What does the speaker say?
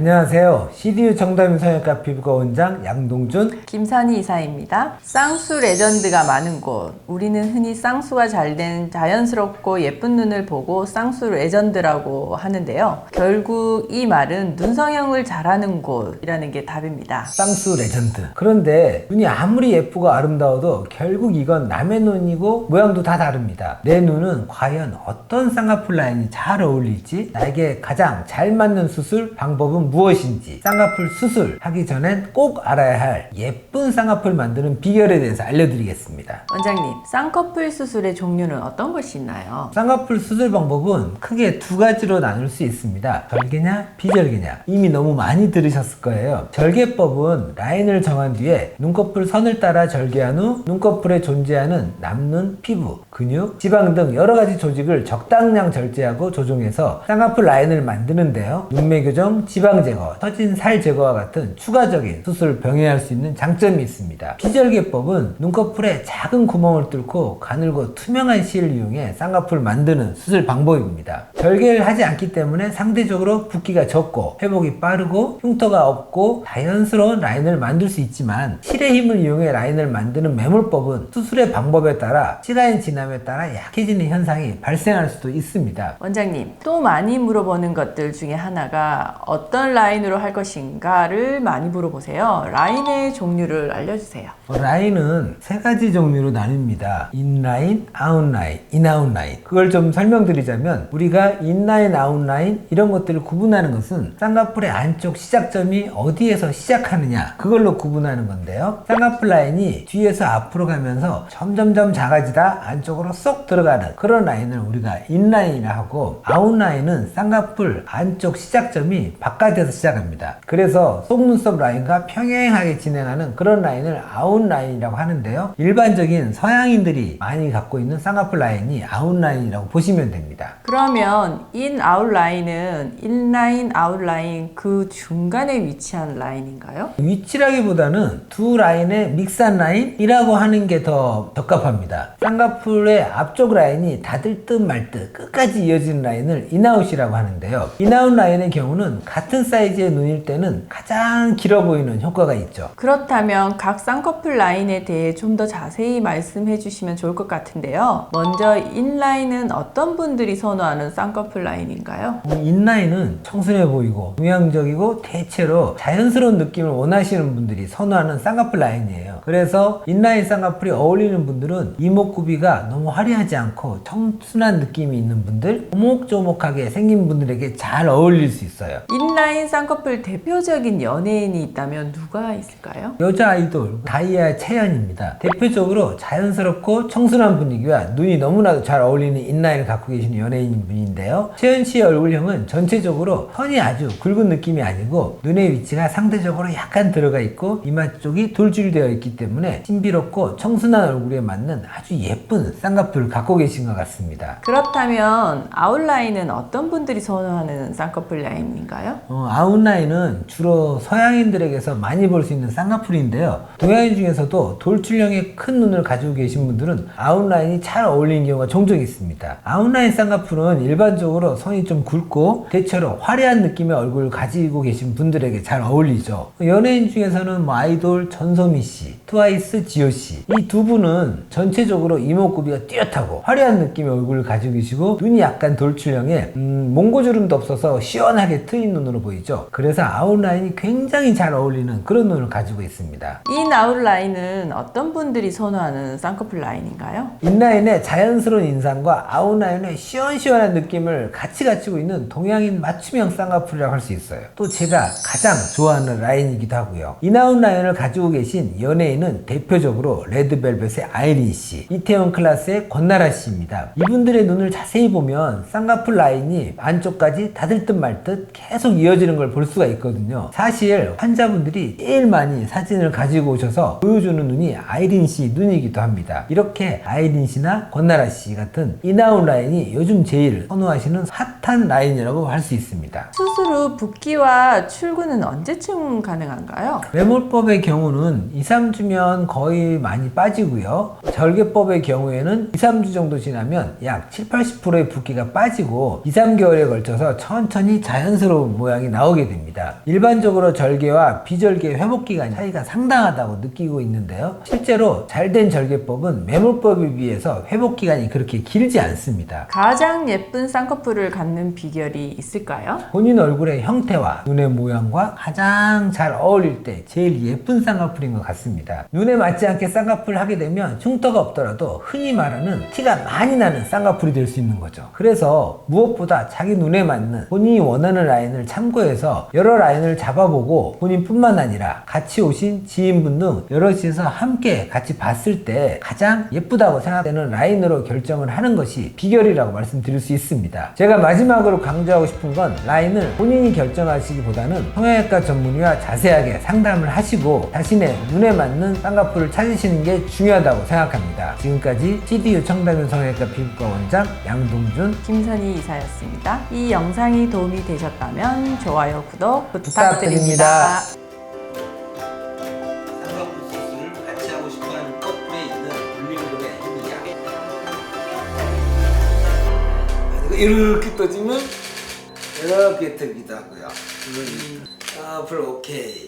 안녕하세요. CDU 정담인 성형외과 피부과 원장 양동준. 김선희 이사입니다. 쌍수 레전드가 많은 곳. 우리는 흔히 쌍수가 잘 된 자연스럽고 예쁜 눈을 보고 쌍수 레전드라고 하는데요. 결국 이 말은 눈 성형을 잘하는 곳이라는 게 답입니다. 쌍수 레전드. 그런데 눈이 아무리 예쁘고 아름다워도 결국 이건 남의 눈이고 모양도 다 다릅니다. 내 눈은 과연 어떤 쌍꺼풀 라인이 잘 어울릴지 나에게 가장 잘 맞는 수술 방법은 무엇인지 쌍꺼풀 수술 하기 전엔 꼭 알아야 할 예쁜 쌍꺼풀 만드는 비결에 대해서 알려드리겠습니다. 원장님, 쌍꺼풀 수술의 종류는 어떤 것이 있나요? 쌍꺼풀 수술 방법은 크게 두 가지로 나눌 수 있습니다. 절개냐, 비절개냐. 이미 너무 많이 들으셨을 거예요. 절개법은 라인을 정한 뒤에 눈꺼풀 선을 따라 절개한 후 눈꺼풀에 존재하는 남는 피부, 근육, 지방 등 여러 가지 조직을 적당량 절제하고 조종해서 쌍꺼풀 라인을 만드는데요. 눈매 교정, 지방 제거, 터진 살 제거와 같은 추가적인 수술을 병행할 수 있는 장점이 있습니다. 비절개법은 눈꺼풀에 작은 구멍을 뚫고 가늘고 투명한 실을 이용해 쌍꺼풀 만드는 수술 방법입니다. 절개를 하지 않기 때문에 상대적으로 붓기가 적고 회복이 빠르고 흉터가 없고 자연스러운 라인을 만들 수 있지만 실의 힘을 이용해 라인을 만드는 매몰법은 수술의 방법에 따라 시간이 지남에 따라 약해지는 현상이 발생할 수도 있습니다. 원장님, 또 많이 물어보는 것들 중에 하나가 어떤 라인으로 할 것인가를 많이 물어보세요. 라인의 종류를 알려주세요. 어, 라인은 세 가지 종류로 나뉩니다. 인라인, 아웃라인, 인아웃라인. 그걸 좀 설명드리자면 우리가 인라인, 아웃라인 이런 것들을 구분하는 것은 쌍꺼풀의 안쪽 시작점이 어디에서 시작하느냐 그걸로 구분하는 건데요. 쌍꺼풀 라인이 뒤에서 앞으로 가면서 점점점 작아지다 안쪽으로 쏙 들어가는 그런 라인을 우리가 인라인이라 하고 아웃라인은 쌍꺼풀 안쪽 시작점이 바깥 에서 시작합니다. 그래서 속눈썹 라인과 평행하게 진행하는 그런 라인을 아웃라인이라고 하는데요. 일반적인 서양인들이 많이 갖고 있는 쌍꺼풀 라인이 아웃라인이라고 보시면 됩니다. 그러면 인 아웃라인은 인라인 아웃라인 그 중간에 위치한 라인인가요? 위치라기보다는 두 라인의 믹산 라인이라고 하는 게 더 적합합니다. 쌍꺼풀의 앞쪽 라인이 닫을 듯 말 듯 끝까지 이어지는 라인을 인아웃이라고 하는데요. 인아웃 라인의 경우는 같은 사이즈의 눈일 때는 가장 길어 보이는 효과가 있죠. 그렇다면 각 쌍꺼풀 라인에 대해 좀 더 자세히 말씀해 주시면 좋을 것 같은데요. 먼저 인라인은 어떤 분들이 선호하는 쌍꺼풀 라인인가요? 어, 인라인은 청순해 보이고 동양적이고 대체로 자연스러운 느낌을 원하시는 분들이 선호하는 쌍꺼풀 라인이에요. 그래서 인라인 쌍꺼풀이 어울리는 분들은 이목구비가 너무 화려하지 않고 청순한 느낌이 있는 분들, 오목조목하게 생긴 분들에게 잘 어울릴 수 있어요. 인 라인 쌍꺼풀 대표적인 연예인이 있다면 누가 있을까요? 여자 아이돌 다이아 채연입니다. 대표적으로 자연스럽고 청순한 분위기와 눈이 너무나도 잘 어울리는 인라인을 갖고 계시는 연예인 분인데요. 채연 씨의 얼굴형은 전체적으로 선이 아주 굵은 느낌이 아니고 눈의 위치가 상대적으로 약간 들어가 있고 이마 쪽이 돌출되어 있기 때문에 신비롭고 청순한 얼굴에 맞는 아주 예쁜 쌍꺼풀을 갖고 계신 것 같습니다. 그렇다면 아웃라인은 어떤 분들이 선호하는 쌍꺼풀 라인인가요? 어, 아웃라인은 주로 서양인들에게서 많이 볼 수 있는 쌍꺼풀인데요. 동양인 중에서도 돌출형의 큰 눈을 가지고 계신 분들은 아웃라인이 잘 어울리는 경우가 종종 있습니다. 아웃라인 쌍꺼풀은 일반적으로 선이 좀 굵고 대체로 화려한 느낌의 얼굴을 가지고 계신 분들에게 잘 어울리죠. 연예인 중에서는 뭐 아이돌 전소미 씨, 트와이스 지효 씨. 이 두 분은 전체적으로 이목구비가 뚜렷하고 화려한 느낌의 얼굴을 가지고 계시고 눈이 약간 돌출형에 음, 몽고주름도 없어서 시원하게 트인 눈으로 보이죠. 그래서 아웃라인이 굉장히 잘 어울리는 그런 눈을 가지고 있습니다. 인 아웃라인은 어떤 분들이 선호하는 쌍꺼풀 라인인가요? 인라인의 자연스러운 인상과 아웃라인의 시원시원한 느낌을 같이 갖추고 있는 동양인 맞춤형 쌍꺼풀이라고 할 수 있어요. 또 제가 가장 좋아하는 라인이기도 하고요. 인아웃 라인을 가지고 계신 연예인은 대표적으로 레드벨벳의 아이린 씨, 이태원 클라스의 권나라 씨입니다. 이분들의 눈을 자세히 보면 쌍꺼풀 라인이 안쪽까지 닫을 듯 말 듯 계속 이어 지는 걸 볼 수가 있거든요. 사실 환자분들이 제일 많이 사진을 가지고 오셔서 보여주는 눈이 아이린 씨 눈이기도 합니다. 이렇게 아이린 씨나 권나라 씨 같은 인아웃 라인이 요즘 제일 선호하시는 핫한 라인이라고 할 수 있습니다. 수술 후 붓기와 출근은 언제쯤 가능한가요? 매몰법의 경우는 2, 3주면 거의 많이 빠지고요. 절개법의 경우에는 2, 3주 정도 지나면 약 7, 80%의 붓기가 빠지고 2, 3개월에 걸쳐서 천천히 자연스러운 모양이 증상이 나오게 됩니다. 일반적으로 절개와 비절개 회복 기간 차이가 상당하다고 느끼고 있는데요. 실제로 잘된 절개법은 매몰법에 비해서 회복 기간이 그렇게 길지 않습니다. 가장 예쁜 쌍꺼풀을 갖는 비결이 있을까요? 본인 얼굴의 형태와 눈의 모양과 가장 잘 어울릴 때 제일 예쁜 쌍꺼풀인 것 같습니다. 눈에 맞지 않게 쌍꺼풀을 하게 되면 흉터가 없더라도 흔히 말하는 티가 많이 나는 쌍꺼풀이 될 수 있는 거죠. 그래서 무엇보다 자기 눈에 맞는 본인이 원하는 라인을 참 고해서 여러 라인을 잡아보고 본인뿐만 아니라 같이 오신 지인분 등 여럿이서 함께 같이 봤을 때 가장 예쁘다고 생각되는 라인으로 결정을 하는 것이 비결이라고 말씀드릴 수 있습니다. 제가 마지막으로 강조하고 싶은 건 라인을 본인이 결정하시기보다는 성형외과 전문의와 자세하게 상담을 하시고 자신의 눈에 맞는 쌍꺼풀을 찾으시는 게 중요하다고 생각합니다. 지금까지 CDU 청담면 성형외과 피부과 원장 양동준 김선희 이사였습니다. 이 영상이 도움이 되셨다면 좋아요, 구독 부탁드립니다. 부탁드립니다. 쌍꺼풀 수술을 같이 하고 싶어하는 커플에 있는 물리부분의 힘이야. 이렇게 떠지면 이렇게 오케이.